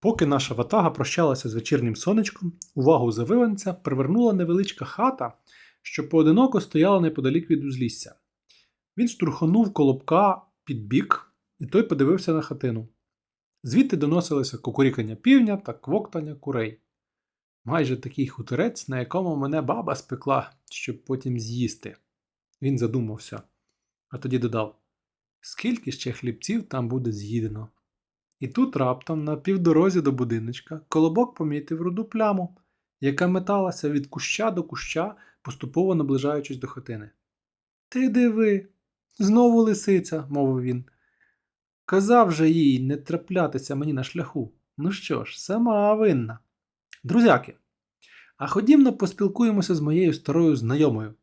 Поки наша ватага прощалася з вечірнім сонечком, увагу завиванця привернула невеличка хата, що поодиноко стояла неподалік від узлісся. Він штурхонув колобка під бік, і той подивився на хатину. Звідти доносилося кукурікання півня та квоктання курей. Майже такий хуторець, на якому мене баба спекла, щоб потім з'їсти. Він задумався, а тоді додав: Скільки ще хлібців там буде з'їдено? І тут раптом, на півдорозі до будиночка, колобок помітив руду пляму, яка металася від куща до куща, поступово наближаючись до хатини. Ти диви, знову лисиця, мовив він. Казав же їй не траплятися мені на шляху. Ну що ж, сама винна. Друзяки, а ходімно поспілкуємося з моєю старою знайомою.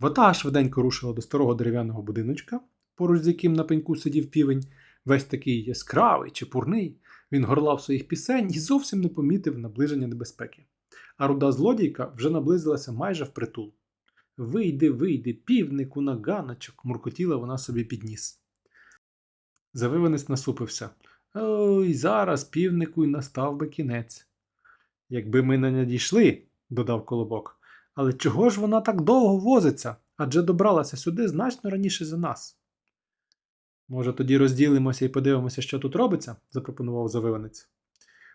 Вата швиденько рушила до старого дерев'яного будиночка, поруч з яким на пеньку сидів півень, весь такий яскравий, чепурний. Він горлав своїх пісень і зовсім не помітив наближення небезпеки. А руда злодійка вже наблизилася майже впритул. Вийди, вийди, півнику на ганочок, муркотіла вона собі під ніс. Завиванець насупився. Ой, зараз півнику й настав би кінець. Якби ми не надійшли, додав колобок. Але чого ж вона так довго возиться? Адже добралася сюди значно раніше за нас. Може, тоді розділимося і подивимося, що тут робиться? запропонував завиванець.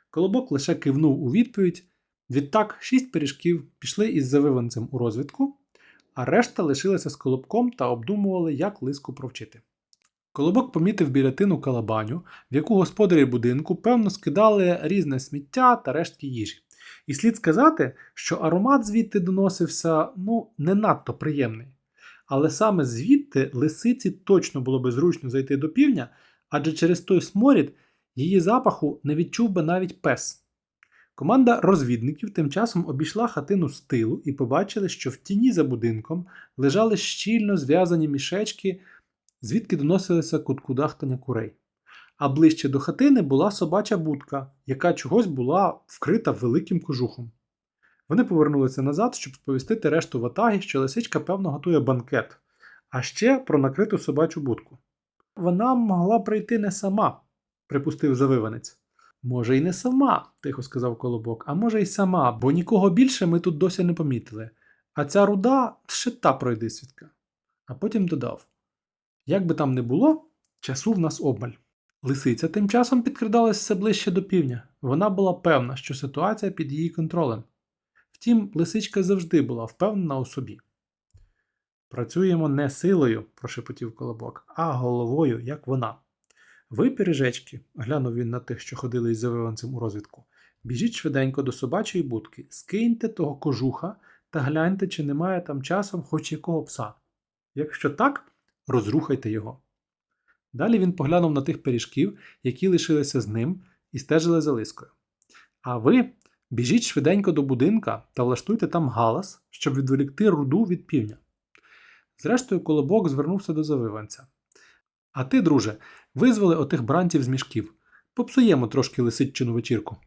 Колобок лише кивнув у відповідь. Відтак шість пиріжків пішли із завиванцем у розвідку, а решта лишилася з колобком та обдумували, як лиску провчити. Колобок помітив біля тину калабаню, в яку господарі будинку певно скидали різне сміття та рештки їжі. І слід сказати, що аромат звідти доносився ну, не надто приємний. Але саме звідти лисиці точно було би зручно зайти до півня, адже через той сморід її запаху не відчув би навіть пес. Команда розвідників тим часом обійшла хатину з тилу і побачили, що в тіні за будинком лежали щільно зв'язані мішечки, звідки доносилися куткудахтання курей. А ближче до хатини була собача будка, яка чогось була вкрита великим кожухом. Вони повернулися назад, щоб сповістити решту ватаги, що лисичка, певно, готує банкет, а ще про накриту собачу будку. Вона могла прийти не сама, припустив завиванець. Може, й не сама, тихо сказав колобок, а може, й сама, бо нікого більше ми тут досі не помітили. А ця руда ще та пройди свідка. А потім додав: Як би там не було, часу в нас обмаль. Лисиця тим часом підкрадалась все ближче до півня. Вона була певна, що ситуація під її контролем. Втім, лисичка завжди була впевнена у собі. Працюємо не силою, прошепотів колобок, а головою, як вона. Ви, пиріжечки, глянув він на тих, що ходили із завиванцем у розвідку, біжіть швиденько до собачої будки, скиньте того кожуха та гляньте, чи немає там часом хоч якого пса. Якщо так, розрухайте його. Далі він поглянув на тих пиріжків, які лишилися з ним, і стежили за лискою. А ви біжіть швиденько до будинка та влаштуйте там галас, щоб відволікти руду від півня. Зрештою, колобок звернувся до завиванця. А ти, друже, визвали отих бранців з мішків. Попсуємо трошки лисиччину вечірку.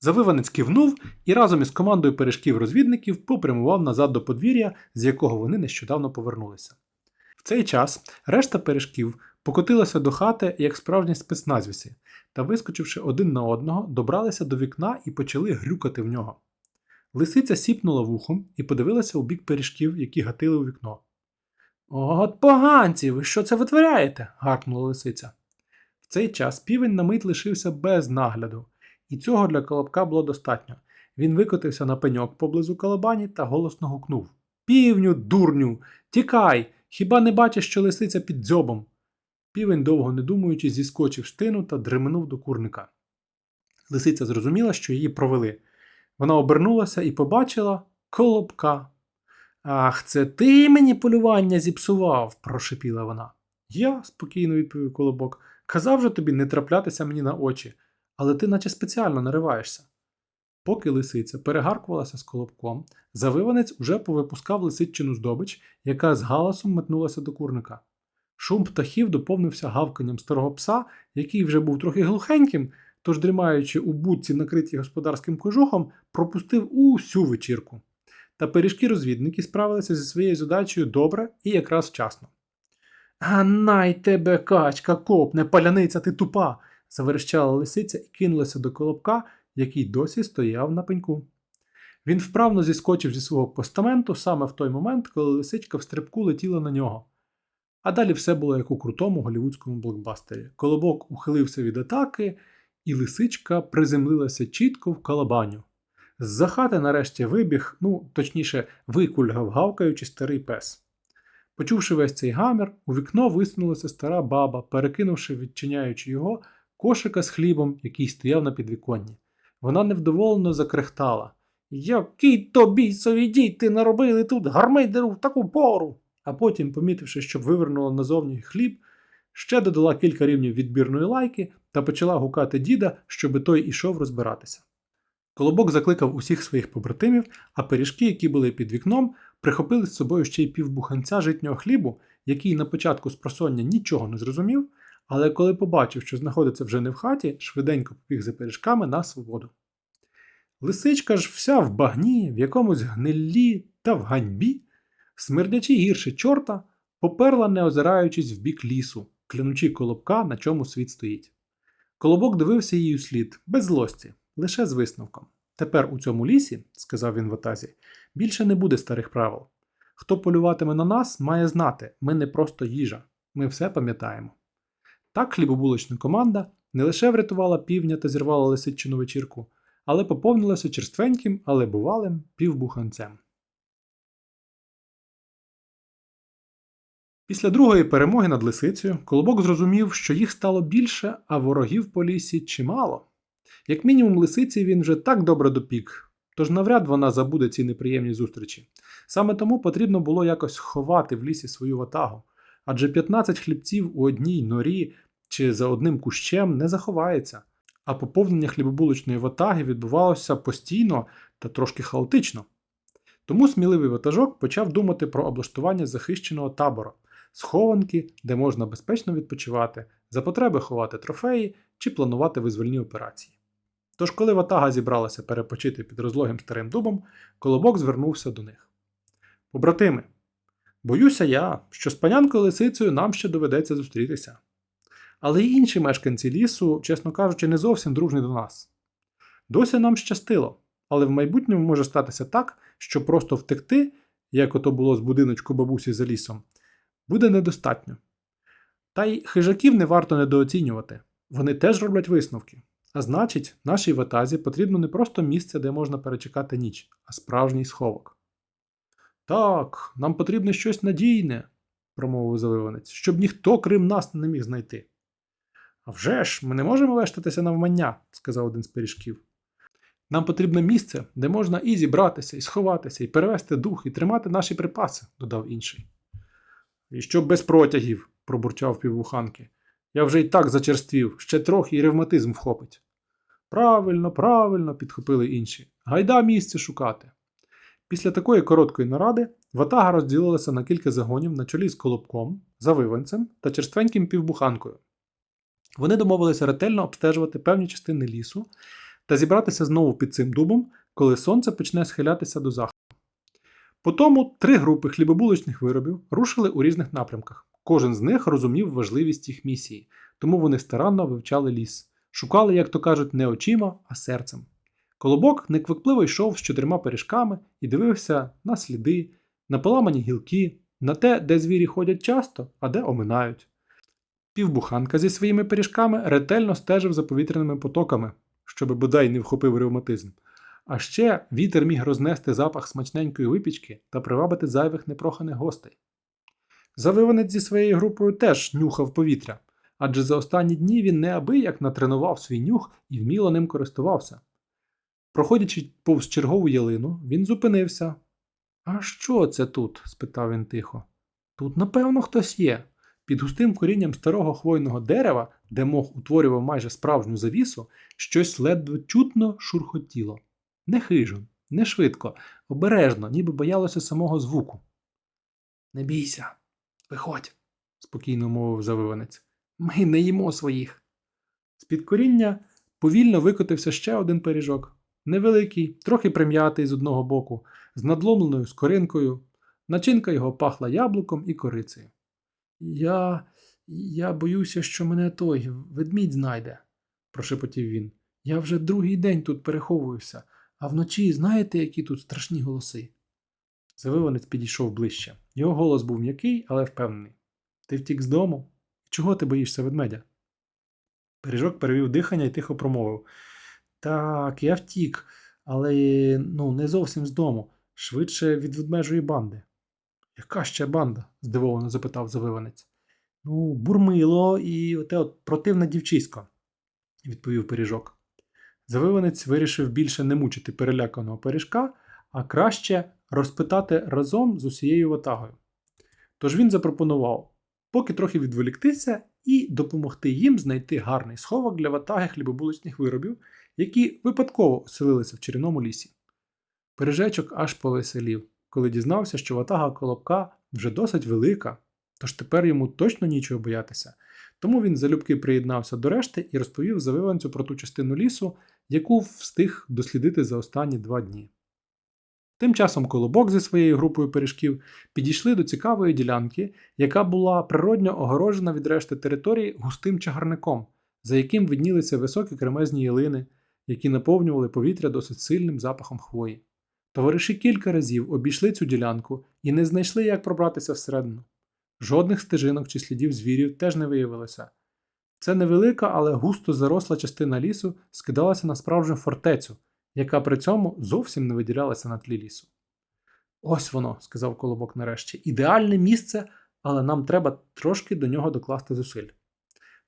Завиванець кивнув і разом із командою пиріжків-розвідників попрямував назад до подвір'я, з якого вони нещодавно повернулися. В цей час решта пиріжків покотилася до хати як справжні спецназвіси, та, вискочивши один на одного, добралися до вікна і почали грюкати в нього. Лисиця сіпнула вухом і подивилася у бік пиріжків, які гатили у вікно. От поганці, ви що це витворяєте? гаркнула лисиця. В цей час півень на мить лишився без нагляду, і цього для колобка було достатньо. Він викотився на пеньок поблизу калабані та голосно гукнув Півню, дурню, тікай! Хіба не бачиш, що лисиця під дзьобом? Півень, довго не думаючи, зіскочив з тину та дременув до курника. Лисиця зрозуміла, що її провели. Вона обернулася і побачила колобка. Ах, це ти мені полювання зіпсував, прошепіла вона. Я, спокійно відповів колобок, казав же тобі не траплятися мені на очі, але ти наче спеціально нариваєшся. Поки лисиця перегаркувалася з колобком, завиванець уже повипускав лисиччину здобич, яка з галасом метнулася до курника. Шум птахів доповнився гавканням старого пса, який вже був трохи глухеньким, тож, дрімаючи у будці, накритій господарським кожухом, пропустив усю вечірку. Та пиріжки-розвідники справилися зі своєю задачею добре і якраз вчасно. А най тебе, качка, копне, паляниця ти тупа. заверещала лисиця і кинулася до колобка, який досі стояв на пеньку. Він вправно зіскочив зі свого постаменту саме в той момент, коли лисичка в стрибку летіла на нього. А далі все було як у крутому голівудському блокбастері. Колобок ухилився від атаки, і лисичка приземлилася чітко в калабаню. З-за хати нарешті вибіг, ну, точніше, викульгав гавкаючи старий пес. Почувши весь цей гамір, у вікно висунулася стара баба, перекинувши, відчиняючи його, кошика з хлібом, який стояв на підвіконні. Вона невдоволено закрехтала. Які тобі сові діти наробили тут гармидеру в таку пору. А потім, помітивши, що вивернула назовні хліб, ще додала кілька рівнів відбірної лайки та почала гукати діда, щоби той ішов розбиратися. Колобок закликав усіх своїх побратимів, а пиріжки, які були під вікном, прихопили з собою ще й півбуханця житнього хлібу, який на початку спросоння нічого не зрозумів, але коли побачив, що знаходиться вже не в хаті, швиденько побіг за пиріжками на свободу. Лисичка ж вся в багні, в якомусь гниллі та в ганьбі, смердячи гірше чорта, поперла, не озираючись в бік лісу, клянучи колобка, на чому світ стоїть. Колобок дивився їй у слід, без злості, лише з висновком. Тепер у цьому лісі, сказав він в атазі, більше не буде старих правил. Хто полюватиме на нас, має знати, ми не просто їжа, ми все пам'ятаємо. Так хлібобулочна команда не лише врятувала півня та зірвала лисичину вечірку, але поповнилася черственьким, але бувалим півбуханцем. Після другої перемоги над лисицею Колобок зрозумів, що їх стало більше, а ворогів по лісі чимало. Як мінімум, лисиці він вже так добре допік, тож навряд вона забуде ці неприємні зустрічі. Саме тому потрібно було якось ховати в лісі свою ватагу, адже 15 хлібців у одній норі чи за одним кущем не заховається, а поповнення хлібобулочної ватаги відбувалося постійно та трошки хаотично. Тому сміливий ватажок почав думати про облаштування захищеного табору, схованки, де можна безпечно відпочивати, за потреби ховати трофеї чи планувати визвольні операції. Тож, коли ватага зібралася перепочити під розлогим старим дубом, колобок звернувся до них. Побратими, боюся я, що з панянкою лисицею нам ще доведеться зустрітися. Але й інші мешканці лісу, чесно кажучи, не зовсім дружні до нас. Досі нам щастило, але в майбутньому може статися так, що просто втекти, як ото було з будиночку бабусі за лісом, буде недостатньо. Та й хижаків не варто недооцінювати. Вони теж роблять висновки. А значить, нашій ватазі потрібно не просто місце, де можна перечекати ніч, а справжній сховок. Так, нам потрібне щось надійне, промовив заливанець, щоб ніхто, крім нас, не міг знайти. «А вже ж, ми не можемо вештатися навмання, сказав один з пиріжків. Нам потрібне місце, де можна і зібратися, і сховатися, і перевести дух, і тримати наші припаси, додав інший. І що без протягів, пробурчав піввуханки. Я вже й так зачерствів, ще трохи і ревматизм вхопить. Правильно, правильно, підхопили інші. Гайда місце шукати. Після такої короткої наради ватага розділилася на кілька загонів на чолі з колобком, завиванцем та черственьким півбуханкою. Вони домовилися ретельно обстежувати певні частини лісу та зібратися знову під цим дубом, коли сонце почне схилятися до заходу. Потому три групи хлібобулочних виробів рушили у різних напрямках. Кожен з них розумів важливість їх місії, тому вони старанно вивчали ліс, шукали, як то кажуть, не очима, а серцем. Колобок неквапливо йшов з чотирма пиріжками і дивився на сліди, на поламані гілки, на те, де звірі ходять часто, а де оминають. Півбуханка зі своїми пиріжками ретельно стежив за повітряними потоками, щоби бодай не вхопив ревматизм. А ще вітер міг рознести запах смачненької випічки та привабити зайвих непроханих гостей. Завиванець зі своєю групою теж нюхав повітря, адже за останні дні він неабияк натренував свій нюх і вміло ним користувався. Проходячи повз чергову ялину, він зупинився. А що це тут? спитав він тихо. Тут, напевно, хтось є. Під густим корінням старого хвойного дерева, де мох утворював майже справжню завісу, щось ледве чутно шурхотіло. Не хижо, не швидко, обережно, ніби боялося самого звуку. Не бійся, виходь, спокійно мовив завиванець. Ми не їмо своїх. З-під коріння повільно викотився ще один пиріжок. Невеликий, трохи прим'ятий з одного боку, з надломленою скоринкою. Начинка його пахла яблуком і корицею. Я. я боюся, що мене той ведмідь знайде, прошепотів він. Я вже другий день тут переховуюся, а вночі знаєте, які тут страшні голоси? Завиванець підійшов ближче. Його голос був м'який, але впевнений. Ти втік з дому? Чого ти боїшся ведмедя? Пиріжок перевів дихання і тихо промовив. Так, я втік, але ну, не зовсім з дому, швидше від ведмежої банди. Яка ще банда? здивовано запитав завиванець. Ну, бурмило і оте от противне дівчисько, відповів пиріжок. Завиванець вирішив більше не мучити переляканого пиріжка, а краще розпитати разом з усією ватагою. Тож він запропонував поки трохи відволіктися і допомогти їм знайти гарний сховок для ватаги хлібобулочних виробів, які випадково оселилися в чарівному лісі. Пиріжечок аж повеселів, коли дізнався, що ватага колобка вже досить велика, тож тепер йому точно нічого боятися. Тому він залюбки приєднався до решти і розповів завиванцю про ту частину лісу, яку встиг дослідити за останні два дні. Тим часом Колобок зі своєю групою пиріжків підійшли до цікавої ділянки, яка була природньо огорожена від решти території густим чагарником, за яким виднілися високі кремезні ялини, які наповнювали повітря досить сильним запахом хвої. Товариші кілька разів обійшли цю ділянку і не знайшли, як пробратися всередину. Жодних стежинок чи слідів звірів теж не виявилося. Це невелика, але густо заросла частина лісу скидалася на справжню фортецю, яка при цьому зовсім не виділялася на тлі лісу. Ось воно, сказав Колобок нарешті, ідеальне місце, але нам треба трошки до нього докласти зусиль.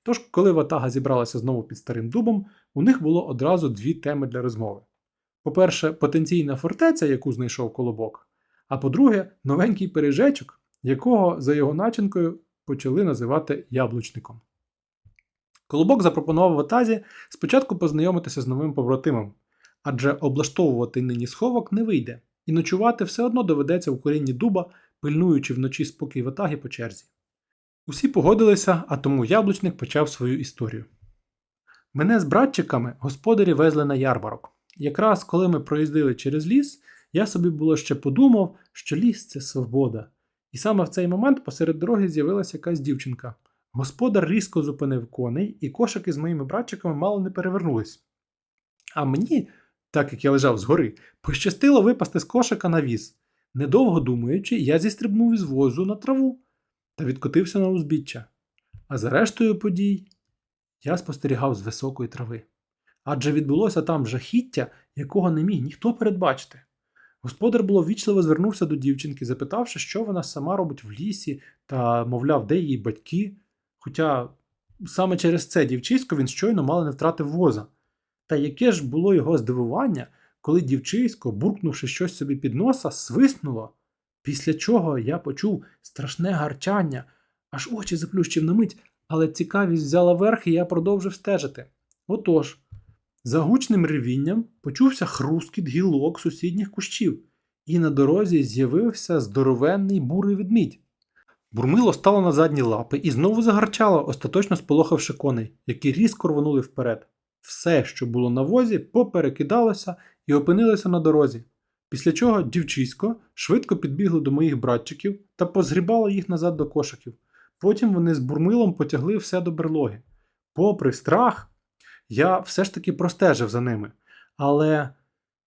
Тож, коли ватага зібралася знову під старим дубом, у них було одразу дві теми для розмови. По-перше, потенційна фортеця, яку знайшов Колобок, а по-друге, новенький пиріжечок, якого за його начинкою почали називати яблучником. Колобок запропонував ватазі спочатку познайомитися з новим побратимом, адже облаштовувати нині сховок не вийде, і ночувати все одно доведеться у корінні дуба, пильнуючи вночі спокій ватаги по черзі. Усі погодилися, а тому яблучник почав свою історію. Мене з братчиками господарі везли на ярмарок. Якраз коли ми проїздили через ліс, я собі було ще подумав, що ліс це свобода. І саме в цей момент посеред дороги з'явилася якась дівчинка. Господар різко зупинив коней, і кошики з моїми братчиками мало не перевернулись. А мені, так як я лежав згори, пощастило випасти з кошика на віз. Недовго думаючи, я зістрибнув із возу на траву та відкотився на узбіччя. А за рештою подій я спостерігав з високої трави. Адже відбулося там жахіття, якого не міг ніхто передбачити. Господар було вічливо звернувся до дівчинки, запитавши, що вона сама робить в лісі, та, мовляв, де її батьки. Хоча саме через це дівчисько він щойно мало не втратив воза. Та яке ж було його здивування, коли дівчисько, буркнувши щось собі під носа, свиснуло, після чого я почув страшне гарчання, аж очі заплющив на мить, але цікавість взяла верх, і я продовжив стежити. Отож, за гучним ревінням почувся хрускіт гілок сусідніх кущів, і на дорозі з'явився здоровенний бурий ведмідь. Бурмило стало на задні лапи і знову загарчало, остаточно сполохавши коней, які різко рвонули вперед. Все, що було на возі, поперекидалося і опинилося на дорозі. Після чого дівчисько швидко підбігло до моїх братчиків та позгрібало їх назад до кошиків. Потім вони з бурмилом потягли все до берлоги. Попри страх, я все ж таки простежив за ними, але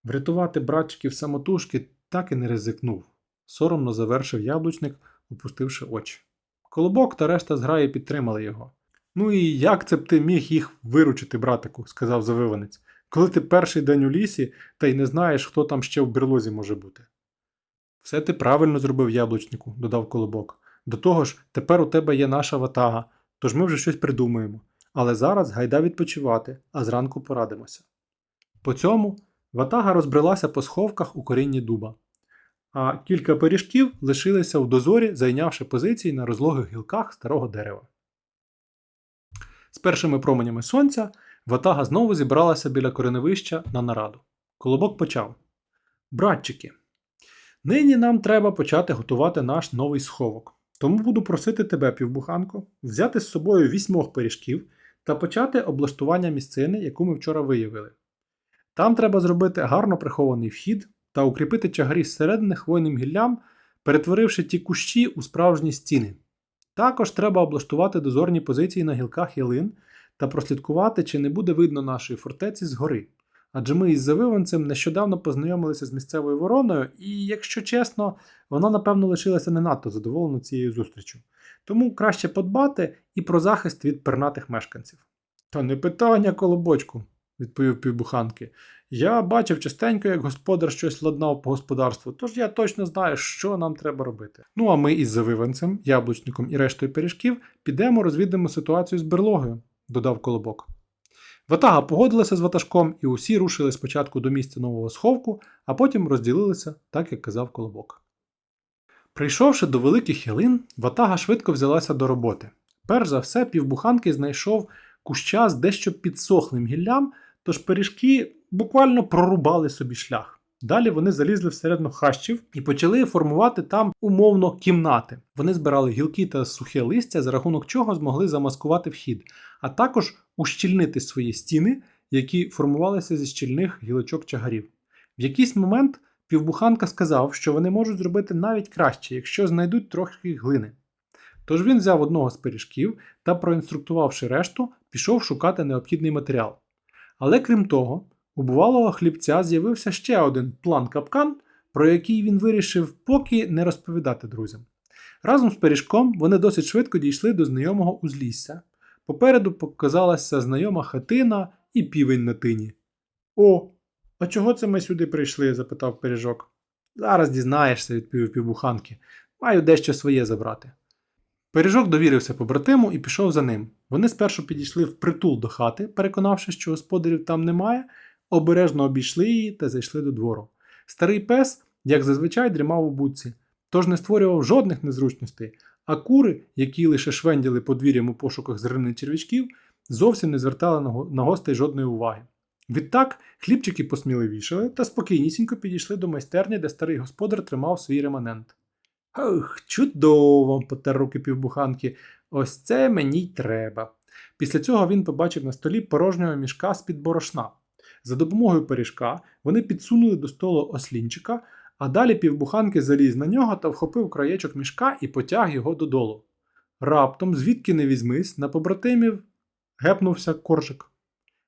врятувати братчиків самотужки так і не ризикнув. Соромно завершив яблучник, опустивши очі. Колобок та решта зграї підтримали його. Ну і як це б ти міг їх виручити, братику, сказав завиванець, коли ти перший день у лісі та й не знаєш, хто там ще в берлозі може бути. Все ти правильно зробив яблучнику, додав Колобок. До того ж, тепер у тебе є наша ватага, тож ми вже щось придумаємо. Але зараз гайда відпочивати, а зранку порадимося. По цьому ватага розбрелася по сховках у корінні дуба, а кілька пиріжків лишилися в дозорі, зайнявши позиції на розлогих гілках старого дерева. З першими променями сонця ватага знову зібралася біля кореневища на нараду. Колобок почав: Братчики, нині нам треба почати готувати наш новий сховок. Тому буду просити тебе, півбуханко, взяти з собою вісьмох пиріжків та почати облаштування місцини, яку ми вчора виявили. Там треба зробити гарно прихований вхід та укріпити чагарі зсередини хвойним гіллям, перетворивши ті кущі у справжні стіни. Також треба облаштувати дозорні позиції на гілках ялин та прослідкувати, чи не буде видно нашої фортеці згори. Адже ми із завиванцем нещодавно познайомилися з місцевою вороною, і, якщо чесно, вона, напевно, лишилася не надто задоволена цією зустрічю. Тому краще подбати і про захист від пернатих мешканців. Та не питання, колобочку, відповів півбуханки. Я бачив частенько, як господар щось ладнав по господарству, тож я точно знаю, що нам треба робити. Ну а ми із завиванцем, яблучником і рештою пиріжків підемо розвідаємо ситуацію з берлогою, додав колобок. Ватага погодилася з ватажком, і усі рушили спочатку до місця нового сховку, а потім розділилися, так як казав колобок. Прийшовши до великих ялин, Ватага швидко взялася до роботи. Перш за все, півбуханки знайшов куща з дещо підсохлим гіллям, тож пиріжки буквально прорубали собі шлях. Далі вони залізли всередину хащів і почали формувати там умовно кімнати. Вони збирали гілки та сухе листя, за рахунок чого змогли замаскувати вхід, а також ущільнити свої стіни, які формувалися зі щільних гілочок чагарів. В якийсь момент півбуханка сказав, що вони можуть зробити навіть краще, якщо знайдуть трохи глини. Тож він взяв одного з пиріжків та, проінструктувавши решту, пішов шукати необхідний матеріал. Але крім того, у бувалого хлібця з'явився ще один план капкан, про який він вирішив поки не розповідати друзям. Разом з пиріжком вони досить швидко дійшли до знайомого узлісся. Попереду показалася знайома хатина і півень на тині. О, а чого це ми сюди прийшли? запитав пиріжок. Зараз дізнаєшся, відповів півбуханки. Маю дещо своє забрати. Пиріжок довірився побратиму і пішов за ним. Вони спершу підійшли впритул до хати, переконавшись, що господарів там немає, обережно обійшли її та зайшли до двору. Старий пес, як зазвичай, дрімав у будці, тож не створював жодних незручностей, а кури, які лише швенділи подвір'ям у пошуках зернини черв'ячків, зовсім не звертали на гостей жодної уваги. Відтак хлібчики посміливішали та спокійнісінько підійшли до майстерні, де старий господар тримав свій реманент. Ох, чудово, потер руки півбуханки. Ось це мені й треба. Після цього він побачив на столі порожнього мішка з-під борошна. За допомогою пиріжка вони підсунули до столу ослінчика, а далі півбуханки заліз на нього та вхопив краєчок мішка і потяг його додолу. Раптом, звідки не візьмись, на побратимів гепнувся коржик.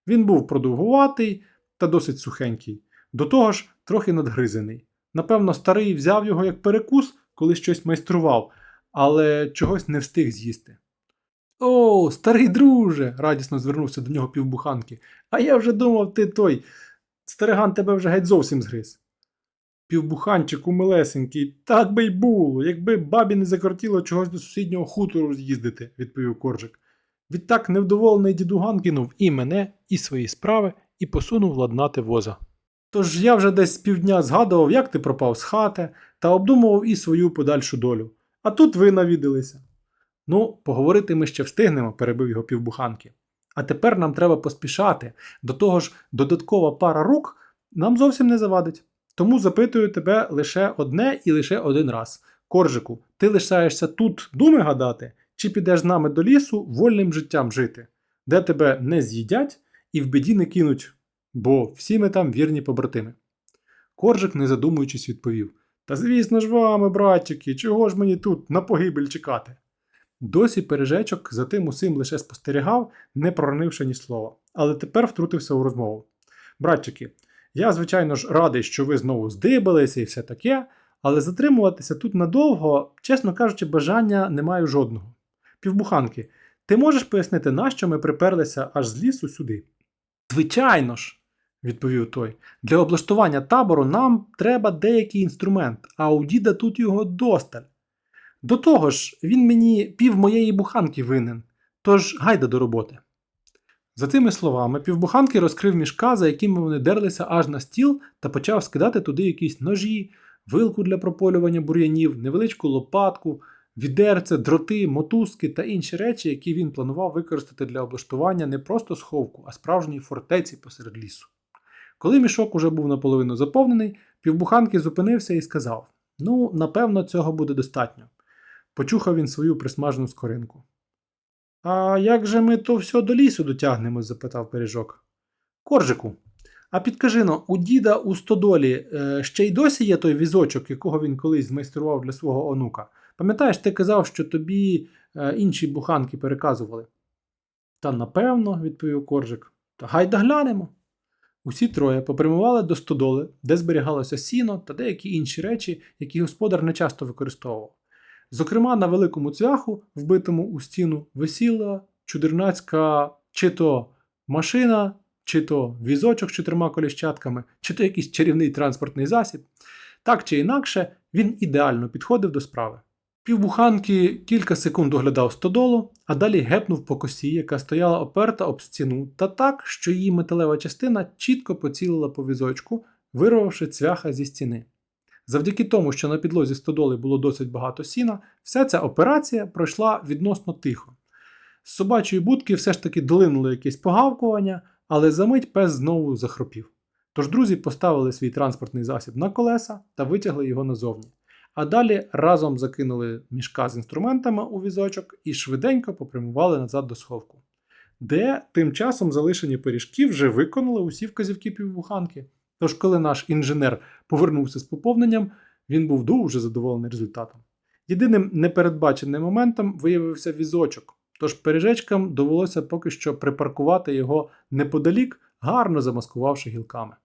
Він був продовгуватий та досить сухенький, до того ж трохи надгризений. Напевно, старий взяв його як перекус, коли щось майстрував, але чогось не встиг з'їсти. О, старий друже, радісно звернувся до нього півбуханки. А я вже думав, ти той. Стариган тебе вже геть зовсім згриз. Півбуханчику милесенький, так би й було, якби бабі не закортіло чогось до сусіднього хутору з'їздити, відповів коржик. Відтак невдоволений дідуган кинув і мене, і свої справи, і посунув ладнати воза. Тож я вже десь півдня згадував, як ти пропав з хати, та обдумував і свою подальшу долю. А тут ви навідалися. Ну, поговорити ми ще встигнемо, перебив його півбуханки. А тепер нам треба поспішати. До того ж, додаткова пара рук нам зовсім не завадить. Тому запитую тебе лише одне і лише один раз. Коржику, ти лишаєшся тут думи гадати, чи підеш з нами до лісу вольним життям жити, де тебе не з'їдять і в біді не кинуть, бо всі ми там вірні побратими. Коржик, не задумуючись, відповів: Та звісно ж вами, братчики, чого ж мені тут на погибель чекати? Досі пережечок за тим усім лише спостерігав, не проронивши ні слова, але тепер втрутився у розмову. Братчики, я, звичайно ж, радий, що ви знову здибалися і все таке, але затримуватися тут надовго, чесно кажучи, бажання не маю жодного. Півбуханки, ти можеш пояснити, нащо ми приперлися аж з лісу сюди? Звичайно ж, відповів той. Для облаштування табору нам треба деякий інструмент, а у діда тут його досталь. До того ж, він мені пів моєї буханки винен, тож гайда до роботи. За цими словами, півбуханки розкрив мішка, за якими вони дерлися аж на стіл, та почав скидати туди якісь ножі, вилку для прополювання бур'янів, невеличку лопатку, відерце, дроти, мотузки та інші речі, які він планував використати для облаштування не просто сховку, а справжньої фортеці посеред лісу. Коли мішок уже був наполовину заповнений, півбуханки зупинився і сказав: Ну, напевно, цього буде достатньо. Почухав він свою присмажену скоринку. А як же ми то все до лісу дотягнемо? запитав пиріжок. Коржику, а підкажи но, у діда у стодолі е, ще й досі є той візочок, якого він колись змайстрував для свого онука. Пам'ятаєш, ти казав, що тобі е, інші буханки переказували? Та напевно, відповів Коржик. Та гайда глянемо. Усі троє попрямували до стодоли, де зберігалося сіно та деякі інші речі, які господар не часто використовував. Зокрема, на великому цвяху, вбитому у стіну, висіла чудернацька чи то машина, чи то візочок з чотирма коліщатками, чи то якийсь чарівний транспортний засіб. Так чи інакше, він ідеально підходив до справи. Півбуханки кілька секунд оглядав стодолу, а далі гепнув по косі, яка стояла оперта об стіну, та так, що її металева частина чітко поцілила по візочку, вирвавши цвяха зі стіни. Завдяки тому, що на підлозі стодоли було досить багато сіна, вся ця операція пройшла відносно тихо. З собачої будки все ж таки долинуло якесь погавкування, але за мить пес знову захропів. Тож друзі поставили свій транспортний засіб на колеса та витягли його назовні. А далі разом закинули мішка з інструментами у візочок і швиденько попрямували назад до сховку. Де тим часом залишені пиріжки вже виконали усі вказівки півбуханки. Тож, коли наш інженер повернувся з поповненням, він був дуже задоволений результатом. Єдиним непередбаченим моментом виявився візочок, тож пиріжечкам довелося поки що припаркувати його неподалік, гарно замаскувавши гілками.